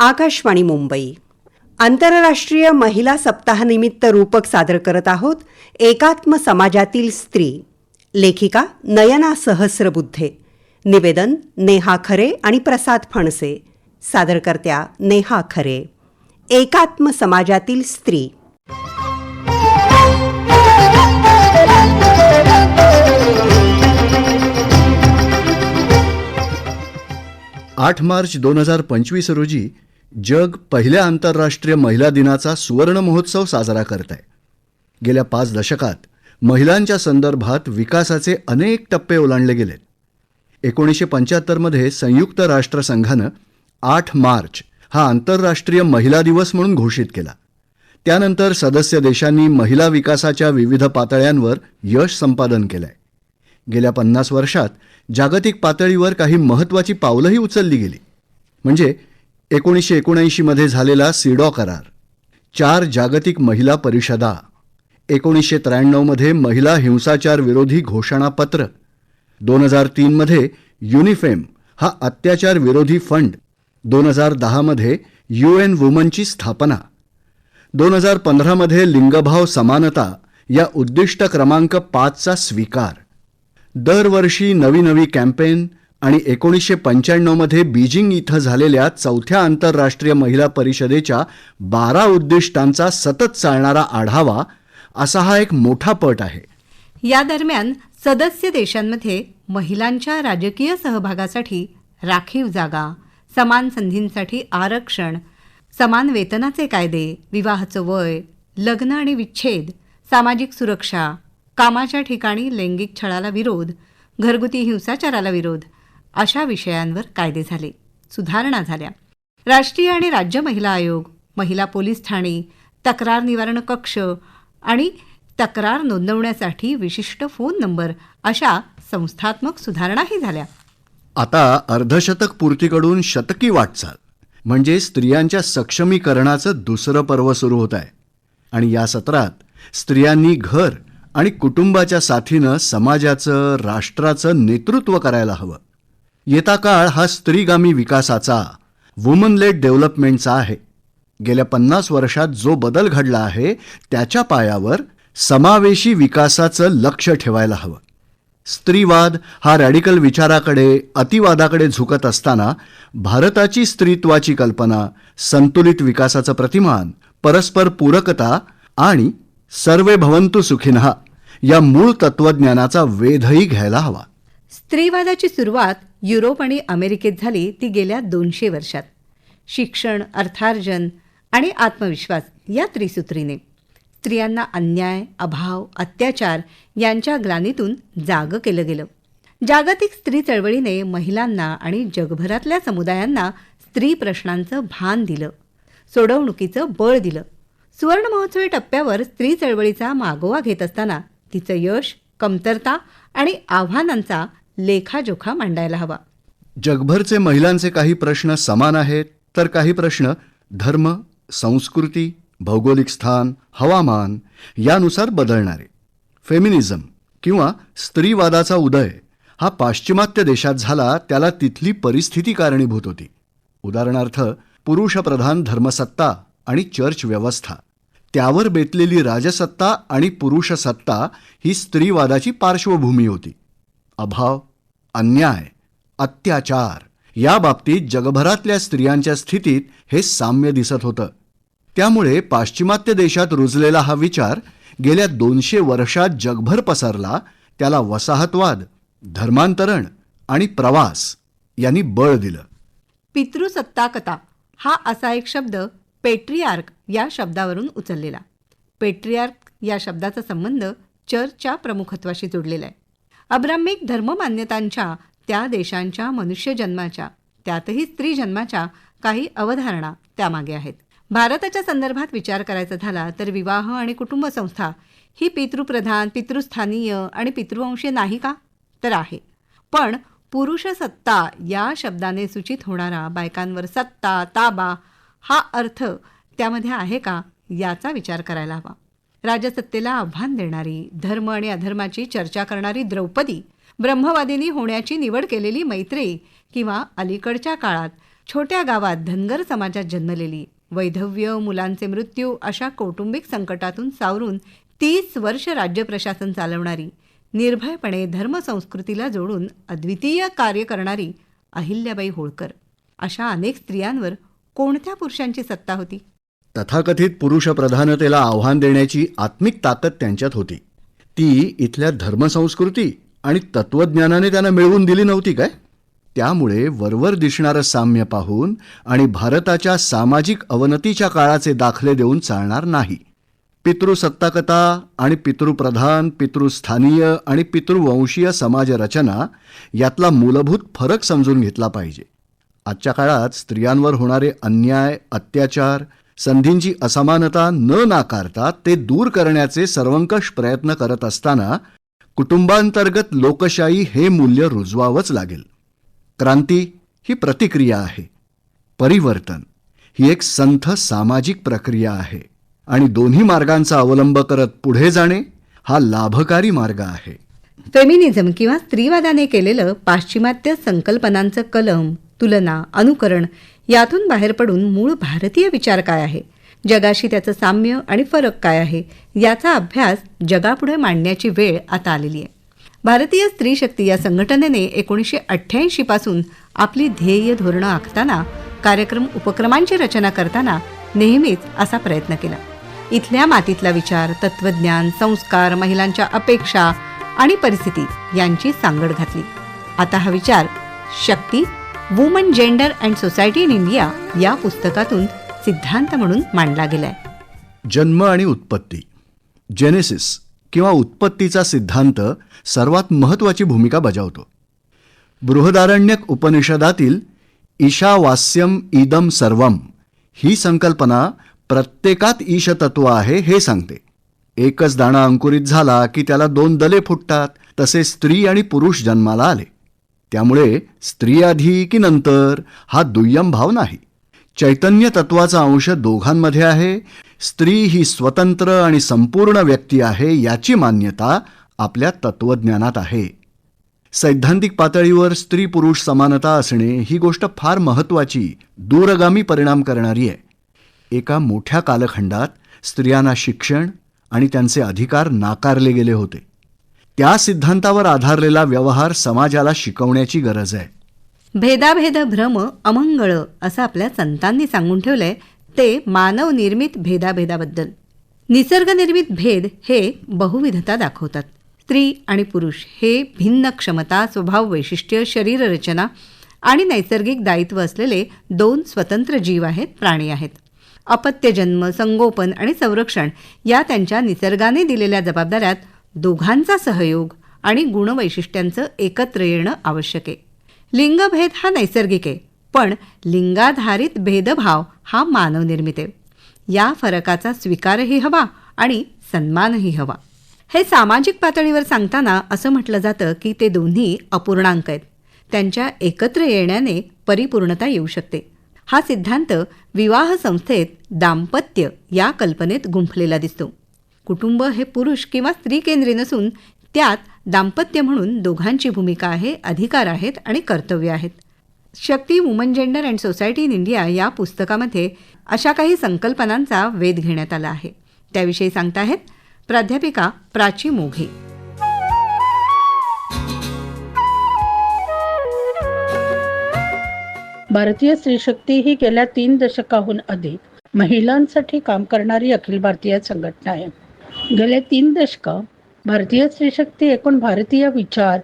आकाशवाणी मुंबई. आंतरराष्ट्रीय महिला सप्ताहानिमित्त रूपक सादर करत आहोत एकात्म समाजातील स्त्री. लेखिका नयना सहस्रबुद्धे. निवेदन नेहा खरे आणि प्रसाद फणसे. सादरकर्त्या नेहा खरे. एकात्म समाजातील स्त्री. आठ मार्च दोन हजार पंचवीस रोजी जग पहिल्या आंतरराष्ट्रीय महिला दिनाचा सुवर्ण महोत्सव साजरा करत आहे गेल्या पाच दशकात महिलांच्या संदर्भात विकासाचे अनेक टप्पे ओलांडले गेलेत. एकोणीसशे पंच्याहत्तरमध्ये संयुक्त राष्ट्रसंघानं आठ मार्च हा आंतरराष्ट्रीय महिला दिवस म्हणून घोषित केला. त्यानंतर सदस्य देशांनी महिला विकासाच्या विविध पातळ्यांवर यश संपादन केलंय. गेल्या पन्नास वर्षात जागतिक पातळीवर काही महत्त्वाची पावलंही उचलली गेली. म्हणजे एकोणीसशे एकोणऐंशीमध्ये झालेला सिडॉ करार. चार जागतिक महिला परिषदा. एकोणीसशे त्र्याण्णवमध्ये महिला हिंसाचार विरोधी घोषणापत्र. दोन हजार तीनमध्ये युनिफेम हा अत्याचार विरोधी फंड. दोन हजार दहामध्ये यू एन वुमनची स्थापना. दोन हजार पंधरामध्ये लिंगभाव समानता या उद्दिष्ट क्रमांक पाचचा स्वीकार. दरवर्षी नवी नवी कॅम्पेन आणि एकोणीसशे पंच्याण्णवमध्ये बीजिंग इथं झालेल्या चौथ्या आंतरराष्ट्रीय महिला परिषदेच्या बारा उद्दिष्टांचा सतत चालणारा आढावा असा हा एक मोठा पट आहे. या दरम्यान सदस्य देशांमध्ये महिलांच्या राजकीय सहभागासाठी राखीव जागा समान संधींसाठी आरक्षण समान वेतनाचे कायदे विवाहाचं वय लग्न आणि विच्छेद सामाजिक सुरक्षा कामाच्या ठिकाणी लैंगिक छळाला विरोध घरगुती हिंसाचाराला विरोध अशा विषयांवर कायदे झाले. सुधारणा झाल्या. राष्ट्रीय आणि राज्य महिला आयोग महिला पोलीस ठाणे तक्रार निवारण कक्ष आणि तक्रार नोंदवण्यासाठी विशिष्ट फोन नंबर अशा संस्थात्मक सुधारणाही झाल्या. आता अर्धशतक पूर्तीकडून शतकी वाटचाल. म्हणजे स्त्रियांच्या सक्षमीकरणाचं दुसरं पर्व सुरू होत आहे. आणि या सत्रात स्त्रियांनी घर आणि कुटुंबाच्या साथीनं समाजाचं राष्ट्राचं नेतृत्व करायला हवं. येता काळ हा स्त्रीगामी विकासाचा वुमन लेड डेव्हलपमेंटचा आहे. गेल्या पन्नास वर्षात जो बदल घडला आहे त्याच्या पायावर समावेशी विकासाचं लक्ष ठेवायला हवं. स्त्रीवाद हा रॅडिकल विचाराकडे अतिवादाकडे झुकत असताना भारताची स्त्रीत्वाची कल्पना संतुलित विकासाचं प्रतिमान परस्पर पूरकता आणि सर्वे भवंतु सुखिनहा या मूळ तत्वज्ञानाचा वेधही घ्यायला हवा. स्त्रीवादाची सुरुवात युरोप आणि अमेरिकेत झाली ती गेल्या दोनशे वर्षात. शिक्षण अर्थार्जन आणि आत्मविश्वास या त्रिसूत्रीने. स्त्रियांना अन्याय अभाव अत्याचार यांच्या ग्लानीतून जाग केलं गेलं. जागतिक स्त्री चळवळीने महिलांना आणि जगभरातल्या समुदायांना स्त्री प्रश्नांचं भान दिलं. सोडवणुकीचं बळ दिलं. सुवर्ण महोत्सवी टप्प्यावर स्त्री चळवळीचा मागोवा घेत असताना तिचं यश कमतरता आणि आव्हानांचा लेखाजोखा मांडायला हवा. जगभरचे महिलांचे काही प्रश्न समान आहेत तर काही प्रश्न धर्म संस्कृती भौगोलिक स्थान हवामान यानुसार बदलणारे. फेमिनिझम किंवा स्त्रीवादाचा उदय हा पाश्चिमात्य देशात झाला त्याला तिथली परिस्थिती कारणीभूत होती. उदाहरणार्थ पुरुषप्रधान धर्मसत्ता आणि चर्च व्यवस्था. त्यावर बेतलेली राजसत्ता आणि पुरुषसत्ता ही स्त्रीवादाची पार्श्वभूमी होती. अभाव अन्याय अत्याचार या बाबतीत जगभरातल्या स्त्रियांच्या स्थितीत हे साम्य दिसत होतं. त्यामुळे पाश्चिमात्य देशात रुजलेला हा विचार गेल्या दोनशे वर्षात जगभर पसरला त्याला वसाहतवाद धर्मांतरण आणि प्रवास यांनी बळ दिलं. पितृसत्ताकता हा असा एक शब्द पेट्रियार्क या शब्दावरून उचललेला. पेट्रियार्क या शब्दाचा संबंध चर्चच्या प्रमुखत्वाशी जोडलेला आहे. अब्राह्मिक धर्ममान्यतांच्या त्या देशांच्या मनुष्यजन्माच्या त्यातही स्त्री जन्माच्या काही अवधारणा त्यामागे आहेत. भारताच्या संदर्भात विचार करायचा झाला तर विवाह आणि कुटुंब संस्था ही पितृप्रधान पितृस्थानीय आणि पितृवंशी नाही का? तर आहे. पण पुरुषसत्ता या शब्दाने सूचित होणारा बायकांवर सत्ता ताबा हा अर्थ त्यामध्ये आहे का? याचा विचार करायला हवा. राजसत्तेला आव्हान देणारी धर्म आणि अधर्माची चर्चा करणारी द्रौपदी ब्रह्मवादिनी होण्याची निवड केलेली मैत्री किंवा अलीकडच्या काळात छोट्या गावात धनगर समाजात जन्मलेली. वैधव्य मुलांचे मृत्यू अशा कौटुंबिक संकटातून सावरून तीस वर्ष राज्य प्रशासन चालवणारी निर्भयपणे धर्मसंस्कृतीला जोडून अद्वितीय कार्य करणारी अहिल्याबाई होळकर. अशा अनेक स्त्रियांवर कोणत्या पुरुषांची सत्ता होती? तथाकथित पुरुषप्रधानतेला आव्हान देण्याची आत्मिक ताकद त्यांच्यात होती. ती इथल्या धर्मसंस्कृती आणि तत्वज्ञानाने त्यांना मिळवून दिली नव्हती काय? त्यामुळे वरवर दिसणारं साम्य पाहून आणि भारताच्या सामाजिक अवनतीच्या काळाचे दाखले देऊन चालणार नाही. पितृसत्ताकता आणि पितृप्रधान पितृस्थानीय आणि पितृवंशीय समाजरचना यातला मूलभूत फरक समजून घेतला पाहिजे. आजच्या काळात स्त्रियांवर होणारे अन्याय अत्याचार संधींची असमानता न नाकारता ते दूर करण्याचे सर्वंकष प्रयत्न करत असताना कुटुंबांतर्गत लोकशाही हे मूल्य रुजवावंच लागेल. क्रांती ही प्रतिक्रिया आहे. परिवर्तन ही एक संथ सामाजिक प्रक्रिया आहे आणि दोन्ही मार्गांचा अवलंब करत पुढे जाणे हा लाभकारी मार्ग आहे. फेमिनिझम किंवा स्त्रीवादाने केलेलं पाश्चिमात्य संकल्पनांचं कलम तुलना अनुकरण यातून बाहेर पडून मूळ भारतीय विचार काय आहे? जगाशी त्याचं साम्य आणि फरक काय आहे? याचा अभ्यास जगापुढे मांडण्याची वेळ आता आलेली आहे. भारतीय स्त्री शक्ती या संघटनेने एकोणीसशे अठ्ठ्याऐंशी पासून आपली ध्येय धोरणं आखताना कार्यक्रम उपक्रमांची रचना करताना नेहमीच असा प्रयत्न केला. इथल्या मातीतला विचार तत्वज्ञान संस्कार महिलांच्या अपेक्षा आणि परिस्थिती यांची सांगड घातली. आता हा विचार Shakti woman gender and society in India या पुस्तकातून सिद्धांत म्हणून मांडला गेलाय. जन्म आणि उत्पत्ती जेनेसिस किंवा उत्पत्तीचा सिद्धांत सर्वात महत्त्वाची भूमिका बजावतो. बृहदारण्यक उपनिषदातील ईशावास्यम इदम सर्वम ही संकल्पना प्रत्येकात ईशतत्व आहे हे सांगते. एकच दाणा अंकुरित झाला की त्याला दोन दले फुटतात तसे स्त्री आणि पुरुष जन्माला आले. त्यामुळे स्त्री आधी की नंतर हा दुय्यम भाव नाही. चैतन्य तत्वाचा अंश दोघांमध्ये आहे. स्त्री ही स्वतंत्र आणि संपूर्ण व्यक्ती आहे याची मान्यता आपल्या तत्वज्ञानात आहे. सैद्धांतिक पातळीवर स्त्री पुरुष समानता असणे ही गोष्ट फार महत्त्वाची दूरगामी परिणाम करणारी आहे. एका मोठ्या कालखंडात स्त्रियांना शिक्षण आणि त्यांचे अधिकार नाकारले गेले होते. त्या सिद्धांतावर आधारलेला व्यवहार समाजाला शिकवण्याची गरज आहे. भेदाभेद भ्रम अमंगळ असं आपल्या संतांनी सांगून ठेवलंय ते मानव निर्मित भेदाभेदाबद्दल. निसर्गनिर्मित भेद हे बहुविधता दाखवतात. स्त्री आणि पुरुष हे भिन्न क्षमता स्वभाव वैशिष्ट्य शरीररचना आणि नैसर्गिक दायित्व असलेले दोन स्वतंत्र जीव आहेत प्राणी आहेत. अपत्यजन्म संगोपन आणि संरक्षण या त्यांच्या निसर्गाने दिलेल्या जबाबदाऱ्यात दोघांचा सहयोग आणि गुणवैशिष्ट्यांचं एकत्र येणं आवश्यक आहे. लिंगभेद हा नैसर्गिक आहे पण लिंगाधारित भेदभाव हा मानवनिर्मित आहे. या फरकाचा स्वीकारही हवा आणि सन्मानही हवा. हे सामाजिक पातळीवर सांगताना असं म्हटलं जातं की ते दोन्ही अपूर्णांक आहेत. त्यांच्या एकत्र येण्याने परिपूर्णता येऊ शकते. हा सिद्धांत विवाह संस्थेत दाम्पत्य या कल्पनेत गुंफलेला दिसतो. कुटुंब हे पुरुष किंवा स्त्री केंद्री नसून त्यात दाम्पत्य म्हणून दोघांची भूमिका आहे अधिकार आहेत आणि कर्तव्य आहेत. Shakti woman gender and society in India या पुस्तकामध्ये अशा काही संकल्पनांचा वेध घेण्यात आला आहे. त्याविषयी सांगताहेत प्राध्यापिका प्राची मोघे. भारतीय स्त्रीशक्ती ही गेल्या तीन दशकाहून अधिक महिलांसाठी काम करणारी अखिल भारतीय संघटना आहे. गेले तीन दशकं भारतीय स्त्रीशक्ती एकूण भारतीय विचार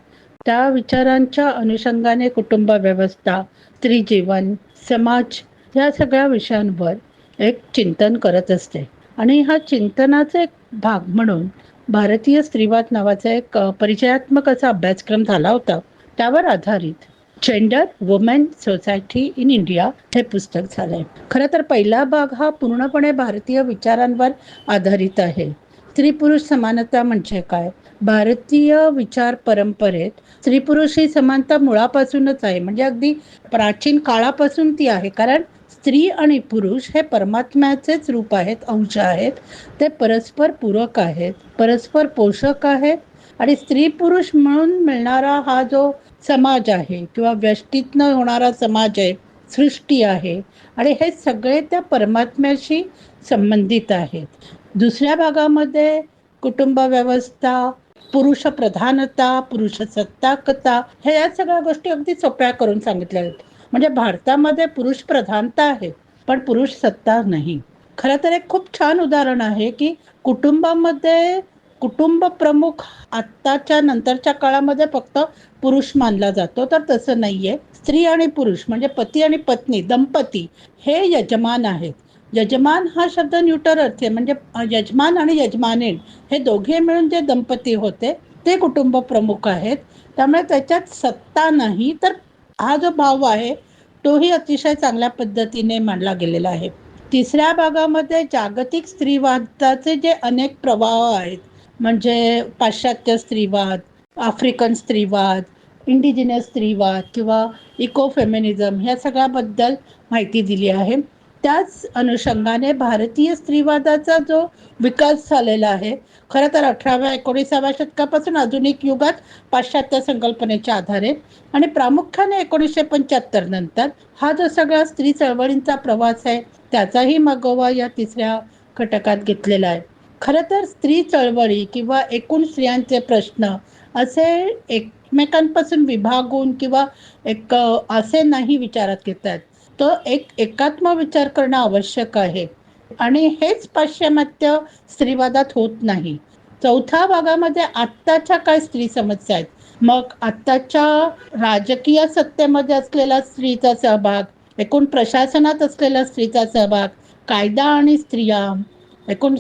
त्या विचारांच्या अनुषंगाने कुटुंब व्यवस्था स्त्रीजीवन समाज या सगळ्या विषयांवर एक चिंतन करत असते. आणि हा चिंतनाचा एक भाग म्हणून भारतीय स्त्रीवाद नावाचा एक परिचयात्मक असा अभ्यासक्रम झाला होता. त्यावर आधारित gender women society in India हे पुस्तक झालंय. खरं तर पहिला भाग हा पूर्णपणे भारतीय विचारांवर आधारित आहे. स्त्री पुरुष समानता म्हणजे काय? भारतीय विचार परंपरेत स्त्री पुरुष ही समानता मुळापासूनच आहे. म्हणजे अगदी प्राचीन काळापासून ती आहे. कारण स्त्री आणि पुरुष हे परमात्म्याचेच रूप आहेत अंश आहेत. ते परस्पर पूरक आहेत परस्पर पोषक आहेत. आणि स्त्री पुरुष म्हणून मिळणारा हा जो समाज आहे किंवा व्यष्टीतनं होणारा समाज आहे सृष्टी आहे. आणि हे सगळे त्या परमात्म्याशी संबंधित आहेत. दुसऱ्या भागामध्ये कुटुंब व्यवस्था पुरुष प्रधानता पुरुष सत्ताकता हे या सगळ्या गोष्टी अगदी सोप्या करून सांगितल्या जातात म्हणजे भारतामध्ये पुरुष प्रधानता आहे पण पुरुष सत्ता नाही. खरं तर एक खूप छान उदाहरण आहे की कुटुंबामध्ये कुटुंब प्रमुख आत्ताच्या नंतरच्या काळामध्ये फक्त पुरुष मानला जातो तर तसं नाहीये. स्त्री आणि पुरुष म्हणजे पती आणि पत्नी दंपती हे यजमान आहेत. यजमान हा शब्द न्यूटर अर्थ आहे. म्हणजे यजमान आणि यजमानीण हे दोघे मिळून जे दंपती होते ते कुटुंब प्रमुख आहेत. त्यामुळे त्याच्यात सत्ता नाही तर हा जो भाव आहे तोही अतिशय चांगल्या पद्धतीने मांडला गेलेला आहे. तिसऱ्या भागामध्ये जागतिक स्त्रीवादाचे जे अनेक प्रवाह आहेत म्हणजे पाश्चात्य स्त्रीवाद आफ्रिकन स्त्रीवाद इंडिजिनियस स्त्रीवाद किंवा इको फेमिनिझम ह्या सगळ्याबद्दल माहिती दिली आहे. त्याच अनुषंगाने भारतीय स्त्रीवादाचा जो विकास झालेला आहे खरं तर अठराव्या एकोणीसाव्या शतकापासून आधुनिक युगात पाश्चात्य संकल्पनेच्या आधारे आणि प्रामुख्याने एकोणीसशे पंच्याहत्तर नंतर हा जो सगळा स्त्री चळवळींचा प्रवास आहे त्याचाही मागोवा या तिसऱ्या घटकात घेतलेला आहे. खरं तर स्त्री चळवळी किंवा एकूण स्त्रियांचे प्रश्न असे एकमेकांपासून विभागून किंवा एक असे नाही विचारात घेतात तो एक एकात्म विचार करणं आवश्यक आहे. आणि हेच पाश्चिमात्य स्त्रीवादात होत नाही. चौथ्या भागामध्ये आत्ताच्या काय स्त्री समस्या आहेत? मग आत्ताच्या राजकीय सत्तेमध्ये असलेला स्त्रीचा सहभाग एकूण प्रशासनात असलेला स्त्रीचा सहभाग कायदा आणि स्त्रिया एकूण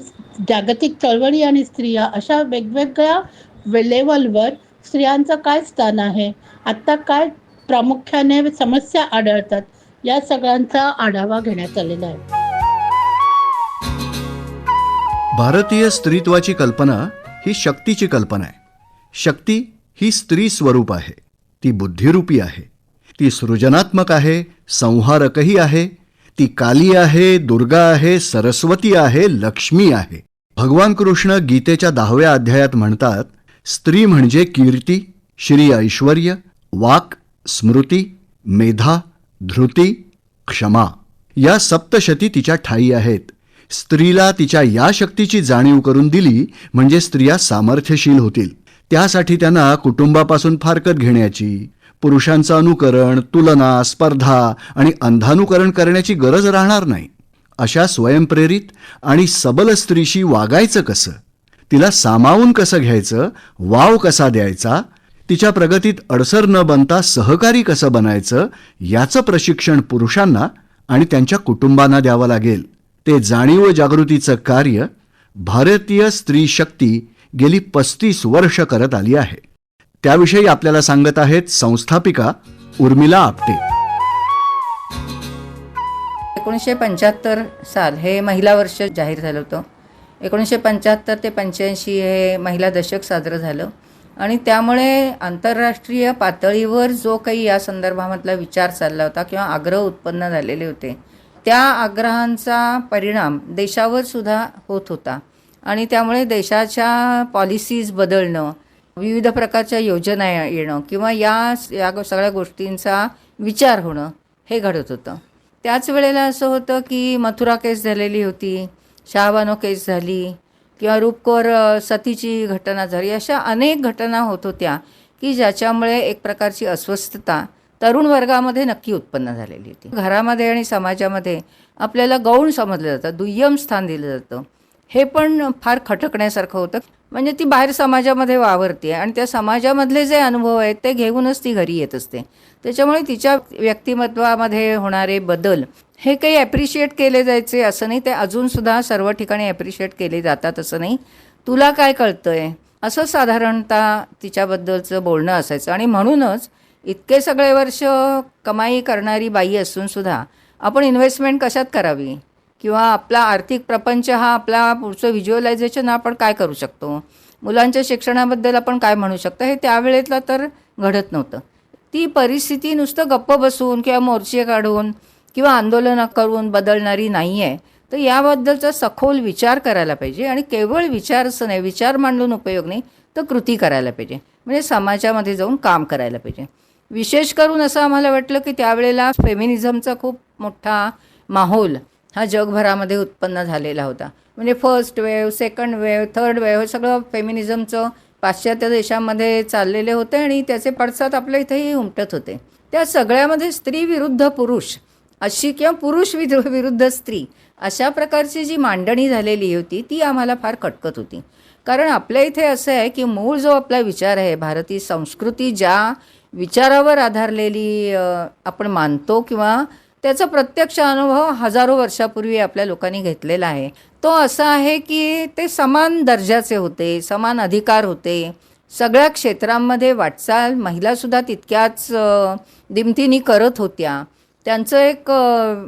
जागतिक चळवळी आणि स्त्रिया अशा वेगवेगळ्या लेवलवर स्त्रियांचं काय स्थान आहे? आत्ता काय प्रामुख्याने समस्या आढळतात? या सगळ्यांचा आढावा घेण्यात आलेला आहे. भारतीय स्त्रीत्वाची कल्पना ही शक्तीची कल्पना आहे. शक्ती ही स्त्री स्वरूप आहे. ती बुद्धिरूपी आहे. ती सृजनात्मक आहे संहारकही आहे. ती काली आहे दुर्गा आहे सरस्वती आहे लक्ष्मी आहे. भगवान कृष्ण गीतेच्या दहाव्या अध्यायात म्हणतात स्त्री म्हणजे कीर्ती श्री ऐश्वर वाक स्मृती मेधा धृती क्षमा. या सप्तशती तिच्या ठाई आहेत. स्त्रीला तिच्या या शक्तीची जाणीव करून दिली म्हणजे स्त्रिया सामर्थ्यशील होतील. त्यासाठी त्यांना कुटुंबापासून फारकत घेण्याची पुरुषांचं अनुकरण तुलना स्पर्धा आणि अंधानुकरण करण्याची गरज राहणार नाही. अशा स्वयंप्रेरित आणि सबल स्त्रीशी वागायचं कसं? तिला सामावून कसं घ्यायचं? वाव कसा द्यायचा? तिच्या प्रगतीत अडसर न बनता सहकारी कसं बनायचं याचं प्रशिक्षण पुरुषांना आणि त्यांच्या कुटुंबांना द्यावं लागेल. ते जाणीव जागृतीचं कार्य भारतीय स्त्री शक्ती गेली पस्तीस वर्ष करत आली आहे. त्याविषयी आपल्याला सांगत आहेत संस्थापिका उर्मिला आपटे. एकोणीसशे पंच्याहत्तर साल हे महिला वर्ष जाहीर झालं होतं. एकोणीसशे पंच्याहत्तर ते पंच्याऐंशी हे महिला दशक साजरं झालं. आणि त्यामुळे आंतरराष्ट्रीय पातळीवर जो काही या संदर्भामधला विचार चालला होता किंवा आग्रह उत्पन्न झालेले होते त्या आग्रहांचा परिणाम देशावर सुद्धा होत होता. आणि त्यामुळे देशाच्या पॉलिसीज बदलणं विविध प्रकारच्या योजना येणं किंवा या या सगळ्या गोष्टींचा विचार होणं हे घडत होतं. त्याच वेळेला असं होतं की मथुरा केस झालेली होती शाहबानो केस झाली किंवा रूपकोर सतीची घटना झाली अशा अनेक घटना होत होत्या की ज्याच्यामुळे एक प्रकारची अस्वस्थता तरुण वर्गामध्ये नक्की उत्पन्न झालेली होती. घरामध्ये आणि समाजामध्ये आपल्याला गौण समजलं जातं दुय्यम स्थान दिलं जातं. हे पण फार खटकण्यासारखं होतं. म्हणजे ती बाहेर समाजामध्ये वावरते आणि त्या समाजामधले जे अनुभव आहेत ते घेऊनच ती घरी येत असते. त्याच्यामुळे तिच्या व्यक्तिमत्वामध्ये होणारे बदल हे काही ॲप्रिशिएट केले जायचे असं नाही. ते अजूनसुद्धा सर्व ठिकाणी ॲप्रिशिएट केले जातात असं नाही. तुला काय कळतंय? असं साधारणतः तिच्याबद्दलचं बोलणं असायचं. आणि म्हणूनच इतके सगळे वर्ष कमाई करणारी बाई असूनसुद्धा आपण इन्व्हेस्टमेंट कशात करावी? किंवा आपला आर्थिक प्रपंच हा आपला पुढचं व्हिज्युअलायझेशन आपण काय करू शकतो? मुलांच्या शिक्षणाबद्दल आपण काय म्हणू शकतो? हे त्यावेळेतलं तर घडत नव्हतं. ती परिस्थिती नुसतं गप्प बसून किंवा मोर्चे काढून किंवा आंदोलनं करून बदलणारी नाही आहे तर याबद्दलचा सखोल विचार करायला पाहिजे आणि केवळ विचार असं नाही विचार मांडून उपयोग नाही तर कृती करायला पाहिजे. म्हणजे समाजामध्ये जाऊन काम करायला पाहिजे. विशेष करून असं आम्हाला वाटलं की त्यावेळेला फेमिनिझमचा खूप मोठा माहोल हा जगभरामध्ये उत्पन्न झालेला होता. म्हणजे first wave second wave third wave हे सगळं फेमिनिझमचं पाश्चात्य देशामध्ये चाललेले होते आणि त्याचे पडसाद आपल्या इथेही उमटत होते. त्या सगळ्यामध्ये स्त्री विरुद्ध पुरुष अशी किंवा पुरुष विरुद्ध स्त्री अशा प्रकारची जी मांडणी झालेली होती ती आम्हाला फार खटकत होती. कारण आपल्या इथे असं आहे की मूळ जो आपला विचार आहे भारतीय संस्कृती ज्या विचारावर आधारलेली आपण मानतो किंवा त्याचा प्रत्यक्ष अनुभव हजारो वर्षापूर्वी आपल्या लोकांनी घेतलेला आहे. तो असा आहे की ते समान दर्जाचे होते समान अधिकार होते. सगळ्या क्षेत्रांमध्ये वाटचाल महिलासुद्धा तितक्याच दिमतीनी करत होत्या. त्यांचं एक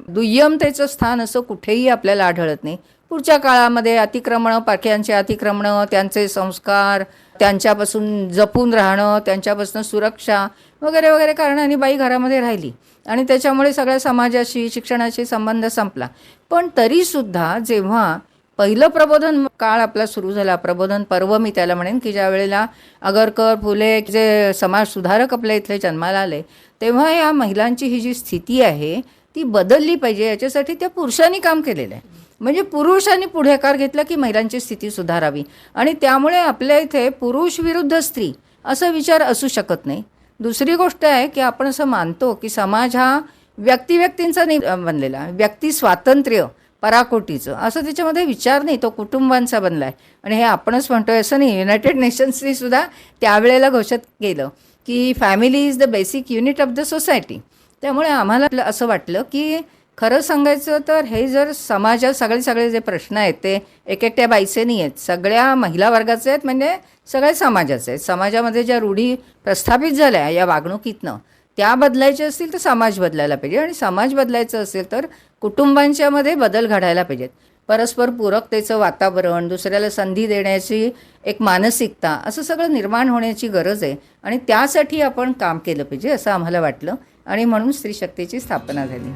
दुय्यमतेचं स्थान असं कुठेही आपल्याला आढळत नाही. पुढच्या काळामध्ये अतिक्रमणं पाक्यांचे अतिक्रमणं त्यांचे संस्कार त्यांच्यापासून जपून राहणं त्यांच्यापासून सुरक्षा वगैरे वगैरे कारणाने बाई घरामध्ये राहिली. आणि त्याच्यामुळे सगळ्या समाजाशी शिक्षणाशी संबंध संपला. पण तरीसुद्धा जेव्हा पहिलं प्रबोधन काळ आपला सुरू झाला प्रबोधन पर्व मी त्याला म्हणेन की ज्या वेळेला अगरकर फुले जे समाज सुधारक आपल्या इथले जन्माला आले तेव्हा या महिलांची ही जी स्थिती आहे ती बदलली पाहिजे. याच्यासाठी त्या पुरुषांनी काम केलेलं आहे. म्हणजे पुरुषांनी पुढाकार घेतला की महिलांची स्थिती सुधारावी. आणि त्यामुळे आपल्या इथे पुरुष विरुद्ध स्त्री असा विचार असू शकत नाही. दुसरी गोष्ट आहे की आपण असं मानतो की समाज हा व्यक्तिव्यक्तींचा नाही बनलेला व्यक्ती स्वातंत्र्य पराकोटीचं. असं त्याच्यामध्ये विचार नाही तो कुटुंबांचा बनला आहे आणि हे आपणच म्हणतोय असं नाही. युनायटेड नेशन्सनी सुद्धा त्यावेळेला घोषित केलं की family is the basic unit of the society त्यामुळे आम्हाला असं वाटलं की खरं सांगायचं तर हे जर समाजात सगळे सगळे जे प्रश्न आहेत ते एक एकट्या बाईचे नाही आहेत. सगळ्या महिला वर्गाचे आहेत म्हणजे सगळ्या समाजाचे आहेत. समाजामध्ये ज्या रूढी प्रस्थापित झाल्या या वागणुकीतनं त्या बदलायच्या असतील तर समाज बदलायला पाहिजे आणि समाज बदलायचं असेल तर कुटुंबांच्यामध्ये बदल घडायला पाहिजेत. परस्पर पूरकतेचं वातावरण दुसऱ्याला संधी देण्याची एक मानसिकता असं सगळं निर्माण होण्याची गरज आहे आणि त्यासाठी आपण काम केलं पाहिजे असं आम्हाला वाटलं आणि म्हणून स्त्री शक्तीची स्थापना झाली.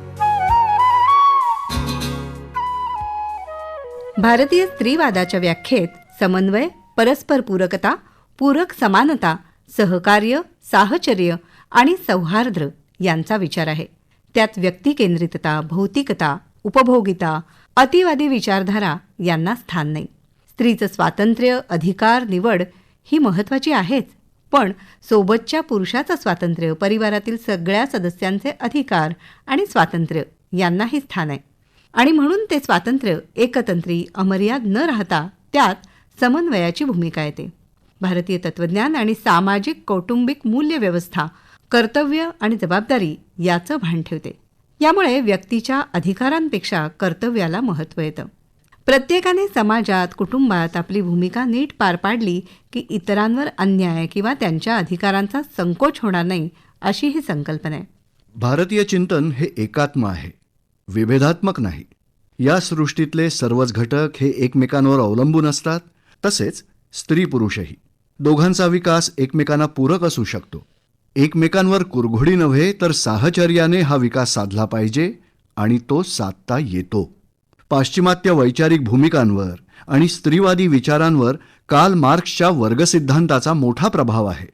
भारतीय स्त्रीवादाच्या व्याख्येत समन्वय परस्पर पूरकता पूरक समानता सहकार्य साहचर्य आणि सौहार्द्र यांचा विचार आहे. त्यात व्यक्तिकेंद्रितता भौतिकता उपभोगिता अतिवादी विचारधारा यांना स्थान नाही. स्त्रीचं स्वातंत्र्य अधिकार निवड ही महत्त्वाची आहेच पण सोबतच्या पुरुषाचं स्वातंत्र्य परिवारातील सगळ्या सदस्यांचे अधिकार आणि स्वातंत्र्य यांनाही स्थान आहे. आणि म्हणून ते स्वातंत्र्य एकतंत्री अमर्याद न राहता त्यात समन्वयाची भूमिका येते. भारतीय तत्वज्ञान आणि सामाजिक कौटुंबिक मूल्यव्यवस्था कर्तव्य आणि जबाबदारी याचं भान ठेवते. यामुळे व्यक्तीच्या अधिकारांपेक्षा कर्तव्याला महत्त्व येतं. प्रत्येकाने समाजात कुटुंबात आपली भूमिका नीट पार पाडली की इतरांवर अन्याय किंवा त्यांच्या अधिकारांचा संकोच होणार नाही अशी ही संकल्पना आहे. भारतीय चिंतन हे एकात्म आहे विभेदात्मक नाही. या सृष्टीतले सर्वच घटक हे एकमेकांवर अवलंबून असतात तसेच स्त्री पुरुषही. दोघांचा विकास एकमेकांना पूरक असू शकतो. एकमेकांवर कुरघोडी नव्हे तर साहचर्याने हा विकास साधला पाहिजे आणि तो साधता येतो. पाश्चिमात्य वैचारिक भूमिकांवर आणि स्त्रीवादी विचारांवर काल मार्क्सच्या वर्गसिद्धांताचा मोठा प्रभाव आहे.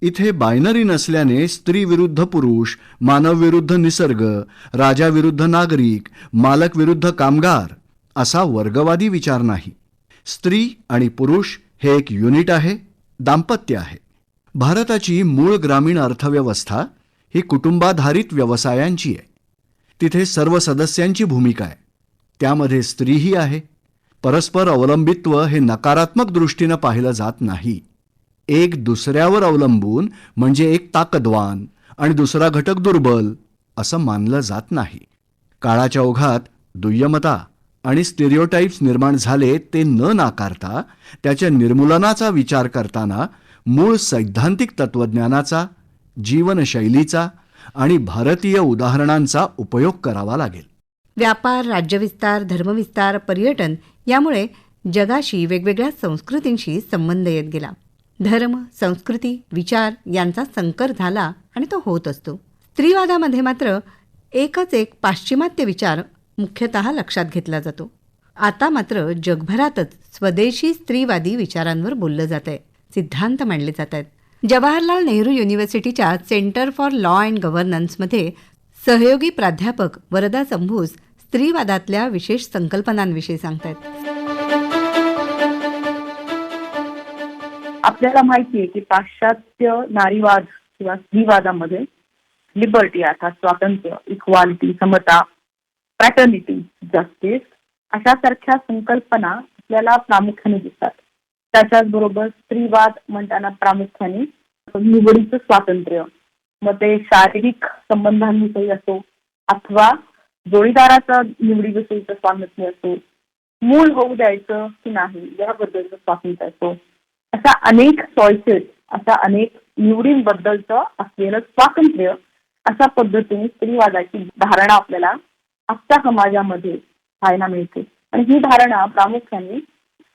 इथे बायनरी नसल्याने स्त्री विरुद्ध पुरुष मानव विरुद्ध निसर्ग राजा विरुद्ध नागरिक मालक विरुद्ध कामगार असा वर्गवादी विचार नाही. स्त्री आणि पुरुष हे एक युनिट आहे दाम्पत्य आहे. भारताची मूळ ग्रामीण अर्थव्यवस्था ही कुटुंबाधारित व्यवसायांची आहे. तिथे सर्व सदस्यांची भूमिका आहे. त्यामध्ये स्त्रीही आहे. परस्पर अवलंबित्व हे नकारात्मक दृष्टीनं पाहिलं जात नाही. एक दुसऱ्यावर अवलंबून म्हणजे एक ताकदवान आणि दुसरा घटक दुर्बल असं मानलं जात नाही. काळाच्या ओघात दुय्यमता आणि स्टेरिओटाईप्स निर्माण झाले ते न नाकारता त्याच्या निर्मूलनाचा विचार करताना मूळ सैद्धांतिक तत्वज्ञानाचा जीवनशैलीचा आणि भारतीय उदाहरणांचा उपयोग करावा लागेल. व्यापार राज्यविस्तार धर्मविस्तार पर्यटन यामुळे जगाशी वेगवेगळ्या संस्कृतींशी संबंध येत गेला. धर्म संस्कृती विचार यांचा संकर झाला आणि तो होत असतो. स्त्रीवादामध्ये मात्र एकच एक पाश्चिमात्य विचार मुख्यतः लक्षात घेतला जातो. आता मात्र जगभरातच स्वदेशी स्त्रीवादी विचारांवर बोललं जात आहे सिद्धांत मांडले जात आहेत जवाहरलाल नेहरू युनिव्हर्सिटीच्या सेंटर फॉर लॉ अँड गव्हर्नन्समध्ये सहयोगी प्राध्यापक वरदा संभूस स्त्रीवादातल्या विशेष संकल्पनांविषयी सांगतायत. आपल्याला माहिती आहे की पाश्चात्य नारीवाद किंवा स्त्रीवादामध्ये लिबर्टी अर्थात स्वातंत्र्य इक्वालिटी समता पॅटर्निटी जस्टिस अशा सारख्या संकल्पना आपल्याला प्रामुख्याने दिसतात. त्याच्याच बरोबर स्त्रीवाद म्हणताना प्रामुख्याने निवडीचं स्वातंत्र्य मग ते शारीरिक संबंधांविषयी असो अथवा जोडीदाराचा निवडीविषयीचं स्वातंत्र्य असो मूल होऊ द्यायचं की नाही याबद्दलचं स्वातंत्र्य असो अशा अनेक चॉईसेस अशा अनेक निवडींबद्दलचं असलेलं स्वातंत्र्य अशा पद्धतीने स्त्रीवादाची धारणा आपल्याला आजच्या समाजामध्ये पाहायला मिळते. आणि ही धारणा प्रामुख्याने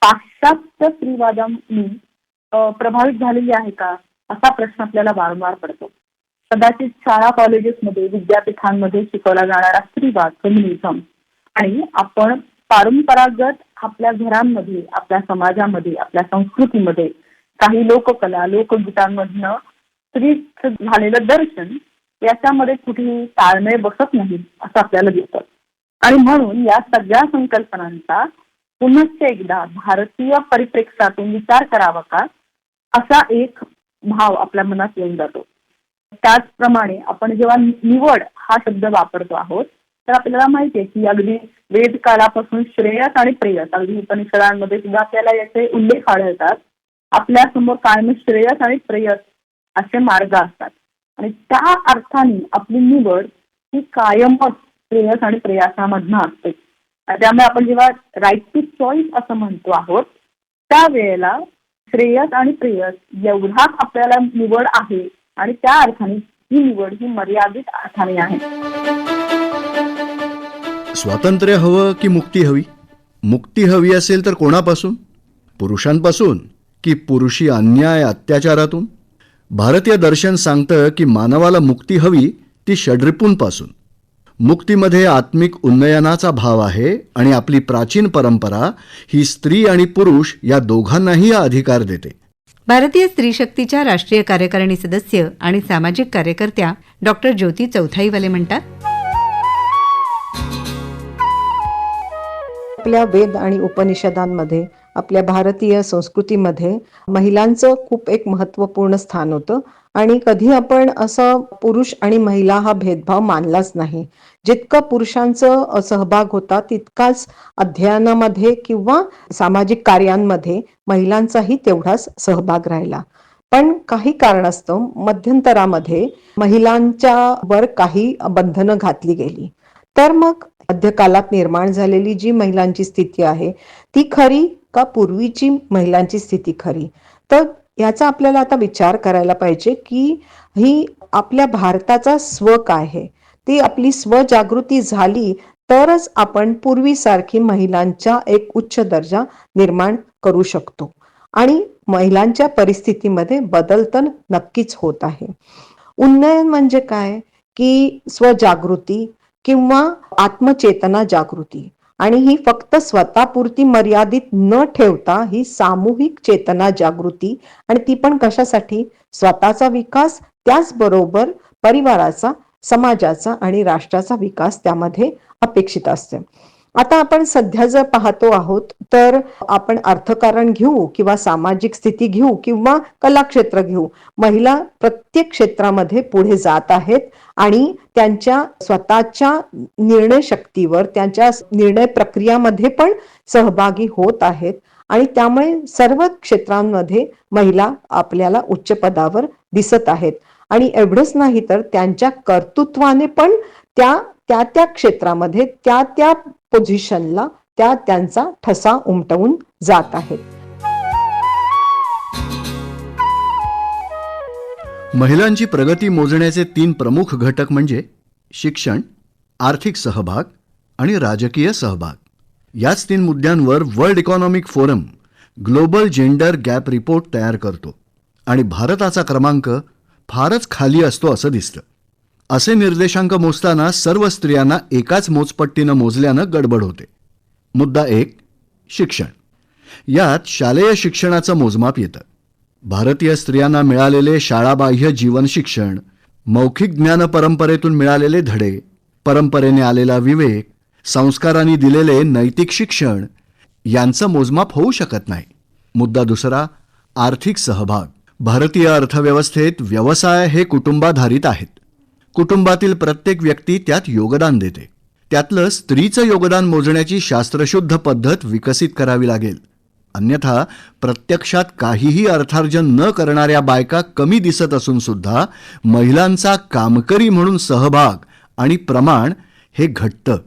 पाश्चात्य स्त्रीवादांनी प्रभावित झालेली आहे का? असा प्रश्न आपल्याला वारंवार पडतो. कदाचित शाळा कॉलेजेसमध्ये विद्यापीठांमध्ये शिकवला जाणारा स्त्रीवाद कम्युनिझम आणि आपण परंपरागत आपल्या घरांमध्ये आपल्या समाजामध्ये आपल्या संस्कृतीमध्ये काही लोककला लोकगीतांमधनं स्त्री झालेलं दर्शन याच्यामध्ये कुठेही ताळमेळ बसत नाही असं आपल्याला दिसतं. आणि म्हणून या सगळ्या संकल्पनांचा पुनश्च एकदा भारतीय परिप्रेक्षातून विचार करावा का? असा एक भाव आपल्या मनात येऊन जातो. त्याचप्रमाणे आपण जेव्हा निवड हा शब्द वापरतो आहोत तर आपल्याला माहिती आहे की अगदी वेद काळापासून श्रेयस आणि प्रेयस अगदी उपनिषदांमध्ये सुद्धा आपल्याला याचे उल्लेख आढळतात. आपल्यासमोर कायम श्रेयस आणि प्रेयस असे मार्ग असतात. आणि त्या अर्थाने आपली निवड ही कायमच प्रेयस आणि प्रयासामधनं असते. त्यामुळे आपण जेव्हा राईट टू चॉईस असं म्हणतो आहोत त्यावेळेला श्रेयस आणि प्रेयस एवढाच आपल्याला निवड आहे आणि त्या अर्थाने ही निवड ही मर्यादित अर्थाने आहे. स्वातंत्र्य हवं की मुक्ती हवी? मुक्ती हवी असेल तर कोणापासून? पुरुषांपासून की पुरुषी अन्याय अत्याचारातून? भारतीय दर्शन सांगतं की मानवाला मुक्ती हवी ती षड्रिपूंपासून. मुक्तीमध्ये आत्मिक उन्नयनाचा भाव आहे आणि आपली प्राचीन परंपरा ही स्त्री आणि पुरुष या दोघांनाही हा अधिकार देते. भारतीय स्त्री शक्तीच्या राष्ट्रीय कार्यकारिणी सदस्य आणि सामाजिक कार्यकर्त्या डॉक्टर ज्योती चौथाईवाले म्हणतात आपल्या वेद आणि उपनिषदांमध्ये आपल्या भारतीय संस्कृतीमध्ये महिलांचं खूप एक महत्त्वपूर्ण स्थान होतं. आणि कधी आपण असं पुरुष आणि महिला हा भेदभाव मानलाच नाही. जितकं पुरुषांचं सहभाग होता तितकाच अध्ययनामध्ये किंवा सामाजिक कार्यांमध्ये महिलांचाही तेवढाच सहभाग राहिला. पण काही कारणास्तव मध्यंतरामध्ये महिलांच्या वर काही बंधनं घातली गेली. तर मग मध्यकालात निर्माण झालेली जी महिलांची स्थिती आहे ती खरी का पूर्वीची महिलांची स्थिती खरी? तर याचा आपल्याला आता विचार करायला पाहिजे की ही आपल्या भारताचा स्व काय आहे? ती आपली स्वजागृती झाली तरच आपण पूर्वीसारखी महिलांच्या एक उच्च दर्जा निर्माण करू शकतो. आणि महिलांच्या परिस्थितीमध्ये बदल तर नक्कीच होत आहे. उन्नयन म्हणजे काय? की स्वजागृती किंवा आत्मचेतना जागृती. आणि ही फक्त स्वतःपुरती मर्यादित न ठेवता ही सामूहिक चेतना जागृती आणि ती पण कशासाठी? स्वतःचा विकास त्याचबरोबर परिवाराचा समाजाचा आणि राष्ट्राचा विकास त्यामध्ये अपेक्षित असते. आता आपण सध्या जर पाहतो आहोत तर आपण अर्थकारण घेऊ किंवा सामाजिक स्थिती घेऊ किंवा कलाक्षेत्र घेऊ महिला प्रत्येक क्षेत्रामध्ये पुढे जात आहेत आणि त्यांच्या स्वतःच्या निर्णय शक्तीवर त्यांच्या निर्णय प्रक्रियामध्ये पण सहभागी होत आहेत आणि त्यामुळे सर्व क्षेत्रांमध्ये महिला आपल्याला उच्च पदावर दिसत आहेत. आणि एवढंच नाही तर त्यांच्या कर्तृत्वाने पण त्या त्या त्या क्षेत्रामध्ये त्या त्या पोझिशनला त्या त्यांचा ठसा उमटवून जात आहेत महिलांची प्रगती मोजण्याचे तीन प्रमुख घटक म्हणजे शिक्षण आर्थिक सहभाग आणि राजकीय सहभाग. याच तीन मुद्द्यांवर world economic forum global gender gap report तयार करतो आणि भारताचा क्रमांक फारच खाली असतो असं दिसतं. असे निर्देशांक मोजताना सर्व स्त्रियांना एकाच मोजपट्टीनं मोजल्यानं गडबड होते. मुद्दा एक शिक्षण. यात शालेय शिक्षणाचं मोजमाप येतं. भारतीय स्त्रियांना मिळालेले शाळाबाह्य जीवन शिक्षण मौखिक ज्ञान परंपरेतून मिळालेले धडे परंपरेने आलेला विवेक संस्कारांनी दिलेले नैतिक शिक्षण यांचं मोजमाप होऊ शकत नाही. मुद्दा दुसरा आर्थिक सहभाग. भारतीय अर्थव्यवस्थेत व्यवसाय हे कुटुंबाधारित आहेत. कुटुंबातील प्रत्येक व्यक्ती त्यात योगदान देते. त्यातलं स्त्रीचं योगदान मोजण्याची शास्त्रशुद्ध पद्धत विकसित करावी लागेल. अन्यथा प्रत्यक्षात काहीही अर्थार्जन न करणाऱ्या बायका कमी दिसत असून सुद्धा महिलांचा कामकरी म्हणून सहभाग आणि प्रमाण हे घटतं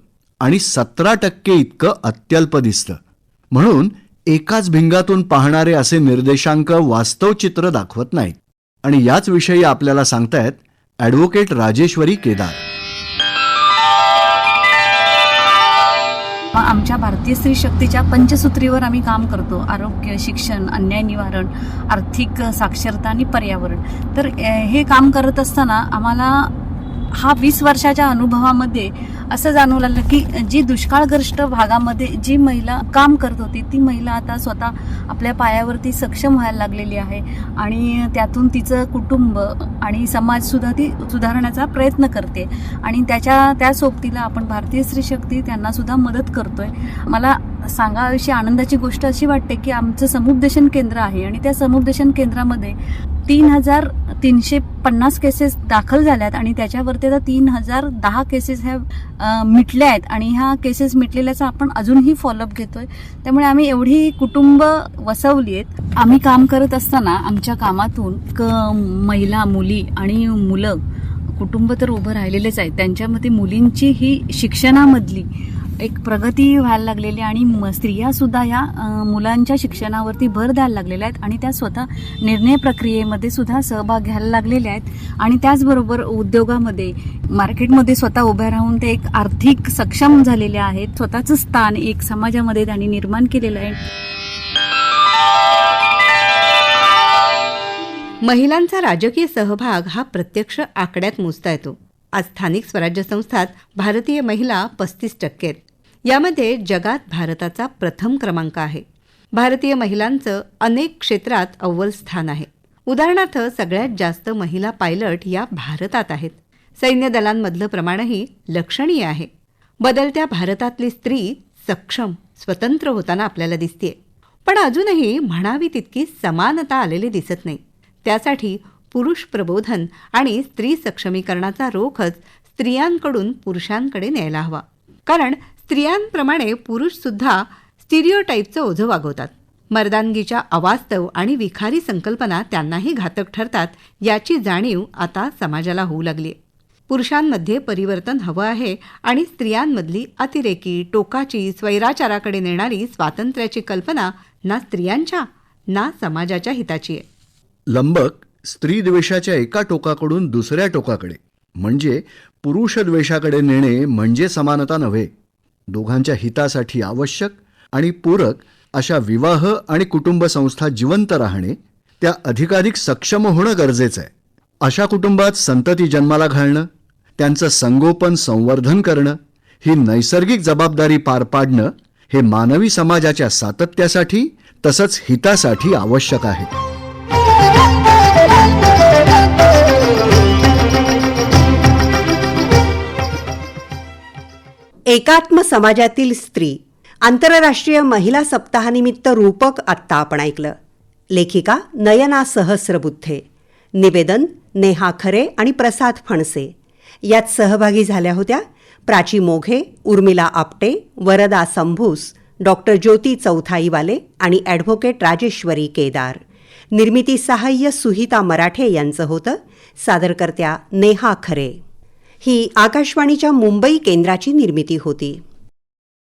आणि सतरा टक्के इतकं अत्यल्प दिसतं. म्हणून एकाच भिंगातून पाहणारे असे निर्देशांक वास्तव चित्र दाखवत नाहीत. आणि याच विषयी आपल्याला सांगतायत ॲडव्होकेट राजेश्वरी केदार. आमच्या भारतीय स्त्री शक्तीच्या पंचसूत्रीवर आम्ही काम करतो. आरोग्य शिक्षण अन्याय निवारण आर्थिक साक्षरता आणि पर्यावरण. तर हे काम करत असताना आम्हाला हा वीस वर्षाच्या अनुभवामध्ये असं जाणवू लागलं की जी दुष्काळग्रस्त भागामध्ये जी महिला काम करत होती ती महिला आता स्वतः आपल्या पायावरती सक्षम व्हायला लागलेली आहे आणि त्यातून तिचं कुटुंब आणि समाजसुद्धा ती सुधारण्याचा प्रयत्न करते. आणि त्याच्या त्या सोबतीला आपण भारतीय स्त्री शक्ती त्यांनासुद्धा मदत करतोय. मला सांगाविषयी आनंदाची गोष्ट अशी वाटते की आमचं समुपदेशन केंद्र आहे आणि त्या समुपदेशन केंद्रामध्ये तीन हजार तीनशे पन्नास केसेस दाखल झाल्यात आणि त्याच्यावरती आता तीन हजार दहा केसेस ह्या मिटल्या आहेत. आणि ह्या केसेस मिटलेल्याचा आपण अजूनही फॉलोअप घेतोय. त्यामुळे आम्ही एवढी कुटुंब वसवली आहेत. आम्ही काम करत असताना आमच्या कामातून क महिला मुली आणि मुलं कुटुंब तर उभं राहिलेलेच आहेत. त्यांच्यामध्ये मुलींची ही शिक्षणामधली एक प्रगती व्हायला लागलेली आणि म- स्त्रिया सुद्धा या मुलांच्या शिक्षणावरती भर द्यायला लागलेल्या आहेत आणि त्या स्वतः निर्णय प्रक्रियेमध्ये सुद्धा सहभाग घ्यायला लागलेल्या आहेत. आणि त्याचबरोबर उद्योगामध्ये मार्केटमध्ये स्वतः उभ्या राहून ते एक आर्थिक सक्षम झालेले आहेत. स्वतःचं स्थान एक समाजामध्ये त्यांनी निर्माण केलेलं आहे. महिलांचा राजकीय सहभाग हा प्रत्यक्ष आकड्यात मोजता येतो. आज स्थानिक स्वराज्य संस्थात भारतीय महिला पस्तीस टक्के. आहेत यामध्ये जगात भारताचा प्रथम क्रमांक आहे. भारतीय महिलांचं अनेक क्षेत्रात अव्वल स्थान आहे. उदाहरणार्थ सगळ्यात जास्त महिला पायलट या भारतात आहेत. सैन्य दलांमधलं प्रमाणही लक्षणीय आहे. बदलत्या भारतातली स्त्री सक्षम स्वतंत्र होताना आपल्याला दिसते पण अजूनही म्हणावी तितकी समानता आलेली दिसत नाही. त्यासाठी पुरुष प्रबोधन आणि स्त्री सक्षमीकरणाचा रोखच स्त्रियांकडून पुरुषांकडे न्यायला हवा. कारण स्त्रियांप्रमाणे पुरुषसुद्धा स्टिरिओटाईपचं ओझं वागवतात. मर्दानगीच्या अवास्तव आणि विखारी संकल्पना त्यांनाही घातक ठरतात याची जाणीव आता समाजाला होऊ लागली पुरुषांमध्ये परिवर्तन हवं आहे आणि स्त्रियांमधली अतिरेकी टोकाची स्वैराचाराकडे नेणारी स्वातंत्र्याची कल्पना ना स्त्रियांच्या ना समाजाच्या हिताची आहे. लंबक स्त्री द्वेषाच्या एका टोकाकडून दुसऱ्या टोकाकडे. म्हणजे पुरुष द्वेषाकडे नेणे म्हणजे समानता नव्हे. दोघांच्या हितासाठी आवश्यक आणि पूरक अशा विवाह आणि कुटुंब संस्था जिवंत राहणे त्या अधिकाधिक सक्षम होणं गरजेचं आहे. अशा कुटुंबात संतती जन्माला घालणं त्यांचं संगोपन संवर्धन करणं ही नैसर्गिक जबाबदारी पार पाडणं हे मानवी समाजाच्या सातत्यासाठी तसंच हितासाठी आवश्यक आहे. एकात्म समाजातील स्त्री आंतरराष्ट्रीय महिला सप्ताहानिमित्त रूपक आत्ता आपण ऐकलं. लेखिका नयना सहस्रबुद्धे निवेदन नेहा खरे आणि प्रसाद फणसे. यात सहभागी झाल्या होत्या प्राची मोघे उर्मिला आपटे वरदा संभूस डॉक्टर ज्योती चौथाईवाले आणि ॲडव्होकेट राजेश्वरी केदार. निर्मिती सहाय्य सुहिता मराठे यांचं होतं. सादरकर्त्या नेहा खरे. ही आकाशवाणीच्या मुंबई केंद्राची निर्मिती होती.